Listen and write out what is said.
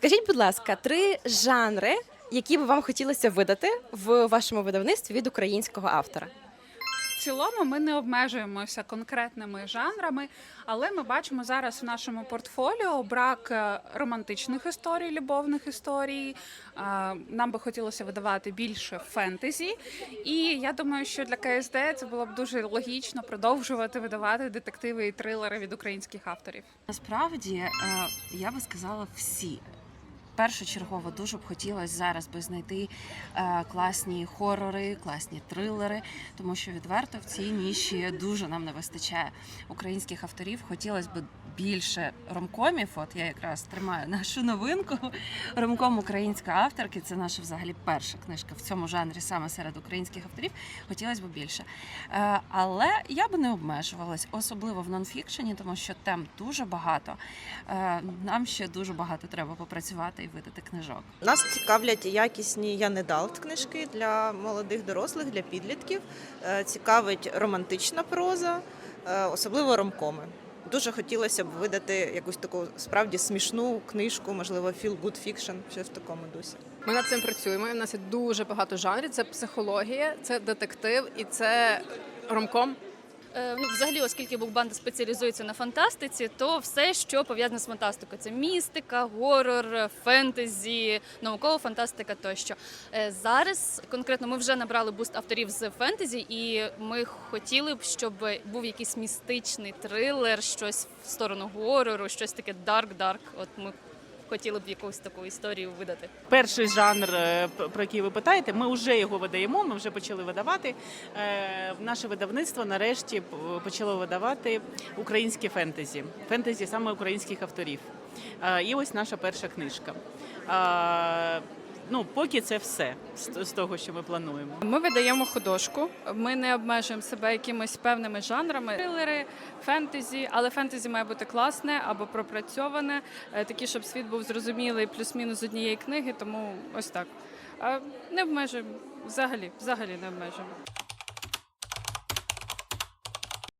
Скажіть, будь ласка, три жанри, які би вам хотілося видати в вашому видавництві від українського автора? В цілому ми не обмежуємося конкретними жанрами, але ми бачимо зараз в нашому портфоліо брак е, романтичних історій, любовних історій. Е, Нам би хотілося видавати більше фентезі. І я думаю, що для КСД це було б дуже логічно продовжувати видавати детективи і трилери від українських авторів. Насправді е, я би сказала всі. Першочергово дуже б хотілося зараз би знайти е, класні хорори, класні трилери, тому що відверто в цій ніші дуже нам не вистачає українських авторів. Хотілося б більше ромкомів. От я якраз тримаю нашу новинку. Ромком української авторки. Це наша взагалі перша книжка в цьому жанрі саме серед українських авторів. Хотілося б більше. Е, але я би не обмежувалась, особливо в нонфікшені, тому що тем дуже багато. Е, Нам ще дуже багато треба попрацювати видати книжок. Нас цікавлять якісні Янедалт книжки для молодих дорослих, для підлітків. Е, Цікавить романтична проза, е, особливо ромкоми. Дуже хотілося б видати якусь таку справді смішну книжку, можливо, feel good fiction, щось в такому дусі. Ми над цим працюємо. У нас є дуже багато жанрів. Це психологія, це детектив і це ромком. Е, Ну, взагалі, оскільки букбанда спеціалізується на фантастиці, то все, що пов'язане з фантастикою, це містика, горор, фентезі, наукова фантастика тощо. Е, Зараз конкретно ми вже набрали буст авторів з фентезі, і ми хотіли б, щоб був якийсь містичний трилер, щось в сторону горору, щось таке дарк-дарк. От ми хотіли б якусь таку історію видати. Перший жанр, е, про який ви питаєте, ми вже його видаємо. Ми вже почали видавати. Е, Наше видавництво нарешті почало видавати українське фентезі, фентезі саме українських авторів. Е, І ось наша перша книжка. Ну, поки це все з з того, що ми плануємо. Ми видаємо художку. Ми не обмежуємо себе якимись певними жанрами. Трилери, фентезі, але фентезі має бути класне або пропрацьоване, е, такі, щоб світ був зрозумілий плюс-мінус з однієї книги. Тому ось так. А не обмежуємо взагалі, взагалі не обмежуємо.